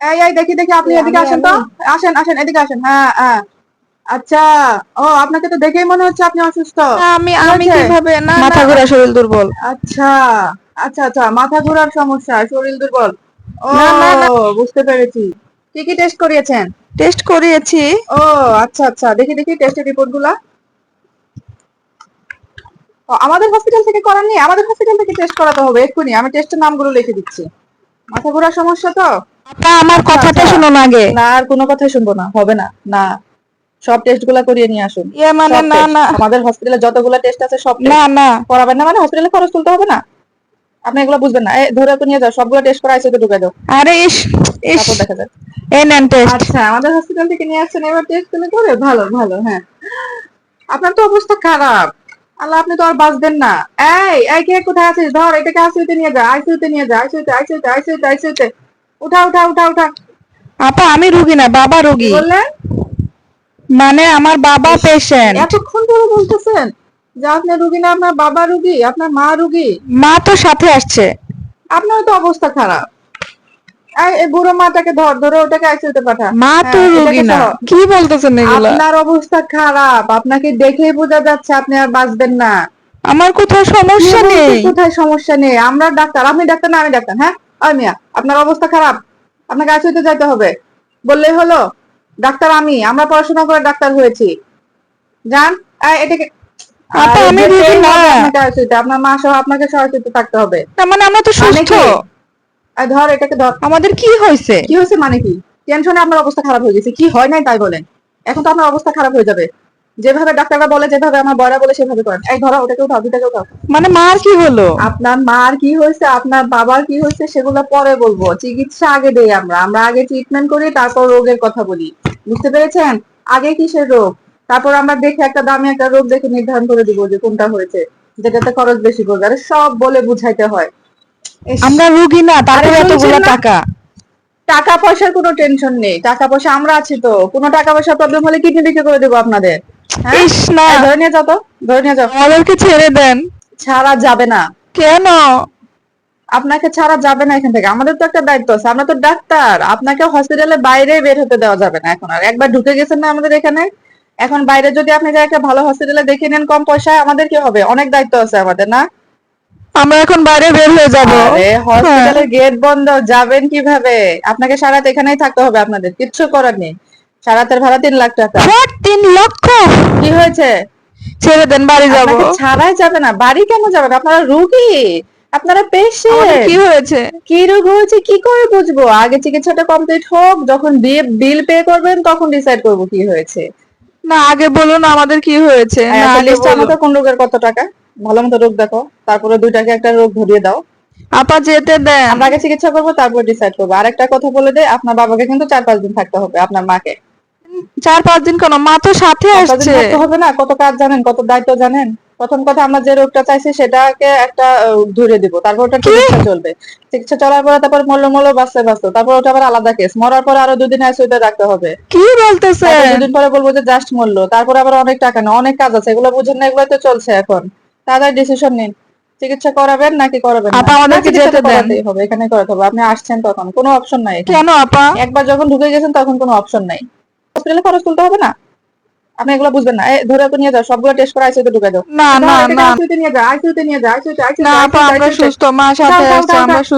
এই এই দেখি দেখি আপনি এদিকে আমি- আসেন তো? আসেন আসেন এদিকে আসেন হ্যাঁ হ্যাঁ। আচ্ছা ও আপনাকে তো দেখেই মনে হচ্ছে আপনি অসুস্থ। আমি কি আমি কীভাবে? না মাথা ঘোরা শরীর দুর্বল। আচ্ছা আচ্ছা আচ্ছা মাথা ঘোরার সমস্যা শরীর দুর্বল। ও। বুঝতে পেরেছি। কি কি টেস্ট করিয়েছেন? টেস্ট করিয়েছি। ও আচ্ছা আচ্ছা দেখি দেখি টেস্টের রিপোর্টগুলা। ও, আমাদের হসপিটাল থেকে করাননি আমাদের হসপিটাল থেকে টেস্ট করাতে হবে এক্ষুনি। আমি টেস্টের নামগুলো লিখে দিচ্ছি। মাথা ঘোরার সমস্যা তো? আপা আমার কথাটা আচ্ছা। শুনুন আগে। না আর কোনো কথাই শুনব না হবে না না। সব টেস্টগুলা করিয়ে নিয়ে আসুন। ইয়ে মানে না না। আমাদের হসপিটালে যতগুলো টেস্ট আছে সব না না। করাবেন না মানে হসপিটালে খরচ তুলতে হবে না? আপনি এগুলো বুঝবেন না। এই ধরে তো নিয়ে যাও সবগুলো টেস্ট করা আইসিতে ঢুকে দাও। আরে ইস ইস। দেখা যাবে এই নেন টেস্ট আচ্ছা আমাদের হসপিটাল থেকে নিয়ে আসছেন এবার টেস্টগুলো করে ভালো ভালো হ্যাঁ। আপনার তো অবস্থা খারাপ। আল্লাহ আপনি তো আর বাঁচবেন না। এই এই কে কোথায় আছিস? ধর এটাকে আইসিইউতে নিয়ে যা আইসিইউতে নিয়ে যা আইসিইউতে আইসিইউতে আইসিইউতে আইসিইউতে উঠা উঠা উঠা উঠা। আপা আমি রুগী না বাবা রুগী। বললেন মানে আমার বাবা পেশেন্ট এতক্ষণ ধরে বলতেছেন যে আপনার রুগী না আপনার বাবা রুগী আপনার মা রুগী। মা তো সাথে আসছে। আপনার তো অবস্থা খারাপ। বুড়ো মাটাকে ধর ধরে ওটাকে আইসিইউতে পাঠা। মা তো হ্যাঁ, রুগী না। কি বলতেছেন এগুলা? আপনার অবস্থা খারাপ। আপনাকে দেখেই বোঝা যাচ্ছে আপনি আর বাঁচবেন না। আমার কোথাও সমস্যা নেই। কোথায় সমস্যা নেই? আমরা ডাক্তার আপনি ডাক্তার না আমি ডাক্তার হ্যাঁ? মিয়া আপনার অবস্থা খারাপ। আপনাকে আইসিইউতে যাইতে হবে। বললেই হলো ডাক্তার আমি আমরা পড়াশোনা করে ডাক্তার হয়েছি। যান এটাকে আপনার মা সহ আপনাকে সরাসরি থাকতে হবে। না মানে আমরা তো মানে সুস্থ। ধর এটাকে ধর। আমাদের কি হয়েছে? কি হয়েছে মানে কি? টেনশনে আপনার অবস্থা খারাপ হয়ে গেছে। কি হয় নাই তাই বলেন। এখন তো আপনার অবস্থা খারাপ হয়ে যাবে। যেভাবে ডাক্তাররা বলে যেভাবে আমার বয়রা বলে সেভাবে করেন। এই ধরো ওটাকে উঠাও দুটাকে উঠাও মানে মার কি হলো? আপনার মার কি হয়েছে আপনার বাবার কি হয়েছে সেগুলো পরে বলব। চিকিৎসা আগে দেই আমরা। আমরা আগে ট্রিটমেন্ট করি তারপর রোগের কথা বলি। বুঝতে পেরেছেন? আগে কিসের রোগ? তারপর আমরা দেখে একটা দামি একটা রোগ দেখে নির্ধারণ করে দিব যে কোনটা হয়েছে যেটাতে খরচ বেশি পড়বে। আরে সব বলে বুঝাইতে হয়। আমরা রুগী না তারপরে এতগুলো টাকা। টাকা পয়সার কোনো টেনশন নেই। টাকা পয়সা আমরা আছি তো। কোনো টাকা পয়সা প্রবলেম হলে কিডনি বিক্রি করে দেবো আপনাদের? ইস না। ধরে নিয়ে যাও তো ধরে নিয়ে যাও। আমাদেরকে ছেড়ে দেন। ছাড়া যাবে না। কেন? আপনাকে ছাড়া যাবে না এখান থেকে। আমাদের তো একটা দায়িত্ব আছে আমরা তো ডাক্তার। আপনাকে হসপিটালের বাইরে বের হতে দেওয়া যাবে না এখন আর। একবার ঢুকে গেছেন না আমাদের এখানে? এখন বাইরে যদি আপনি একটা ভালো হসপিটালে দেখিয়ে নেন কম পয়সায় আমাদের কি হবে? অনেক দায়িত্ব আছে আমাদের না? আমরা এখন বাইরে বের হয়ে যাব। হসপিটালের গেট বন্ধ যাবেন কীভাবে? আপনাকে সারাত এখানেই থাকতে হবে আপনাদের কিচ্ছু করার নেই। সারাতের ভাড়া তিন লাখ টাকা। তিন লক্ষ? কি হয়েছে? ছেড়ে দেন বাড়ি যাব। ছাড়াই যাবে না বাড়ি কেন যাবেন আপনারা রুগী আপনারা পেশেন্ট। কি হয়েছে? কি রোগ হয়েছে কি করে বুঝব? আগে চিকিৎসাটা কমপ্লিট হোক যখন বিল পে করবেন তখন ডিসাইড করব কি হয়েছে। না আগে বলুন আমাদের কি হয়েছে লিস্ট আমাকে কোন রোগের কত টাকা? ভালো মতো রোগ দেখো তারপরে দুইটাকে একটা রোগ ধরিয়ে দাও। আপা যেতে দেন। আমরা আগে চিকিৎসা করব তারপর ডিসাইড করব। আর একটা কথা বলে দে আপনার বাবাকে কিন্তু চার পাঁচ দিন থাকতে হবে আপনার মাকে। চার পাঁচ দিন কেন মা তো সাথে আসছে। হবে না কত কাজ জানেন কত দায়িত্ব জানেন। প্রথম কথা আমরা যে রোগটা চাইছি সেটাকে একটা ধরে দিব। তারপর ওটা চিকিৎসা চলবে। চিকিৎসা চলার পরে তারপর মরলো মরলো বাঁচতে বাঁচতো তারপর ওটা আবার আলাদা কেস মরার পরে আরও দুদিন আইসিইউতে রাখতে হবে। কি বলতেছে দুদিন পরে বলব যে জাস্ট মরলো। তারপর আবার অনেক টাকা না অনেক কাজ আছে। এগুলো বুঝেন না এগুলো তো চলছে এখন। তাদের ডিসিশন নিন। চিকিৎসা করাবেন নাকি করাবেন আপা, আমাদেরকে যেতে দেন। হবে। এখানে করাতে হবে। আপনি আসছেন তখন। কোনো অপশন নাই কেন আপা? একবার যখন ঢুকে গেছেন তখন কোনো অপশন নাই। হসপিটালে খরচ তুলতে হবে না? আপনি এগুলো বুঝবেন না। ধরে তো নিয়ে যাও সবগুলো টেস্ট করে আইসিইউতে ঢুকে দাও। না না না। আইসিইউতে নিয়ে যাও আইসিইউতে নিয়ে যাও আইসিইউতে আইসিইউতে না আমরা সুস্থ মা সাথে দাও, আমরা সুস্থ।